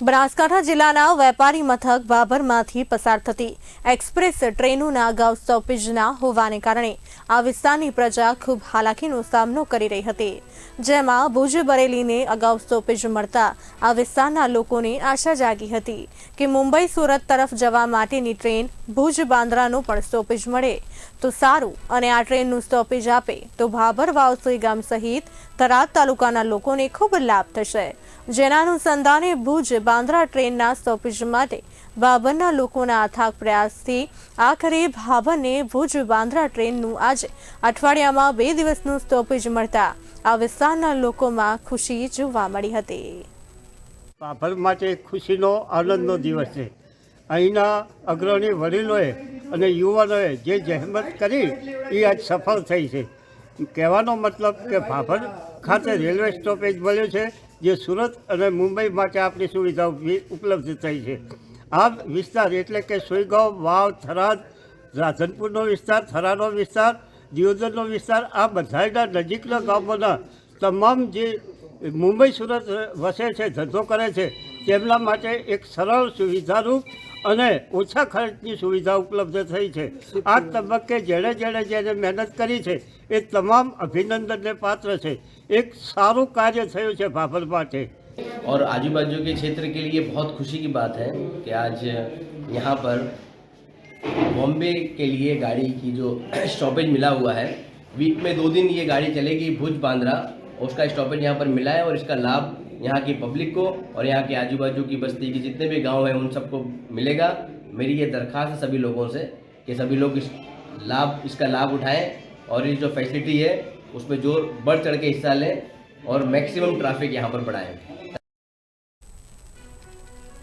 બનાસકાંઠા જિલ્લાના વેપારી મથક બાબરમાંથી પસાર થતી એક્સપ્રેસ ટ્રેનોના અગાઉ સ્ટોપેજ ના હોવાને કારણે આ વિસ્તારની પ્રજા ખૂબ હાલાકીનો સામનો કરી રહી હતી. જેમાં ભુજ બરેલીને અગાઉ સ્ટોપેજ મળતા આ વિસ્તારના લોકોને આશા જાગી હતી કે મુંબઈ સુરત તરફ જવા માટેની ટ્રેન ભુજ બાંદ્રાનો પણ સ્ટોપેજ મળે તો સારું અને આ ટ્રેનનું સ્ટોપેજ આપે તો ભાભર વાવસોઈ ગામ સહિત થરાદ તાલુકાના લોકોને ખૂબ લાભ થશે. જેના અનુસંધાને ભુજ બાંદ્રા ટ્રેનના સ્ટોપેજ માટે ભાભરના લોકોના અથાગ પ્રયાસથી આખરે ભાભરને ભુજ બાંદ્રા ટ્રેનનું આજે અઠવાડિયામાં બે દિવસનું સ્ટોપેજ મળતા આ વિસ્તારના લોકોમાં ખુશી જોવા મળી હતી. બાભર માટે ખુશીનો આનંદનો દિવસ છે. અહીંના અગ્રણી વડીલોએ અને યુવાનોએ જે જહેમત કરી, એ આજ સફળ થઈ છે. કહેવાનો મતલબ કે ભાભર ખાતે રેલવે સ્ટોપેજ મળ્યું છે. જે સુરત અને મુંબઈ માટે આપણી સુવિધા ઉપલબ્ધ થઈ છે. આ વિસ્તાર એટલે કે સોયગાંવ વાવ, થરાદ, રાધનપુરનો વિસ્તાર, થરાનો વિસ્તાર, દિયોદરનો વિસ્તાર, આ બધાયના નજીકના ગામોના તમામ જે મુંબઈ, સુરત વસે છે, ધંધો કરે છે, તેમના માટે એક સરળ સુવિધારૂપ અને ઓછા ખર્ચની સુવિધા ઉપલબ્ધ થઈ છે આ તબક્કે જેણે જેણે જેને મહેનત કરી છે એ તમામ અભિનંદનને પાત્ર છે એક સારું કાર્ય થયું છે ભાભર માટે और आजू बाजू के क्षेत्र के लिए बहुत खुशी की बात है कि आज यहाँ पर बॉम्बे के लिए गाड़ी की जो स्टॉपेज मिला हुआ है वीक में दो दिन ये गाड़ी चलेगी भुज बांद्रा उसका स्टॉपेज यहाँ पर मिला है और इसका लाभ यहाँ की पब्लिक को और यहाँ के आजू बाजू की बस्ती के जितने भी गाँव हैं, उन सबको मिलेगा। मेरी ये दरख्वास्त है सभी लोगों से कि सभी लोग इस लाभ, इसका लाभ उठाएँ और ये जो फैसिलिटी है, उसमें ज़ोर बढ़ चढ़ के हिस्सा लें और मैक्सिमम ट्रैफ़िक यहाँ पर बढ़ाएँ।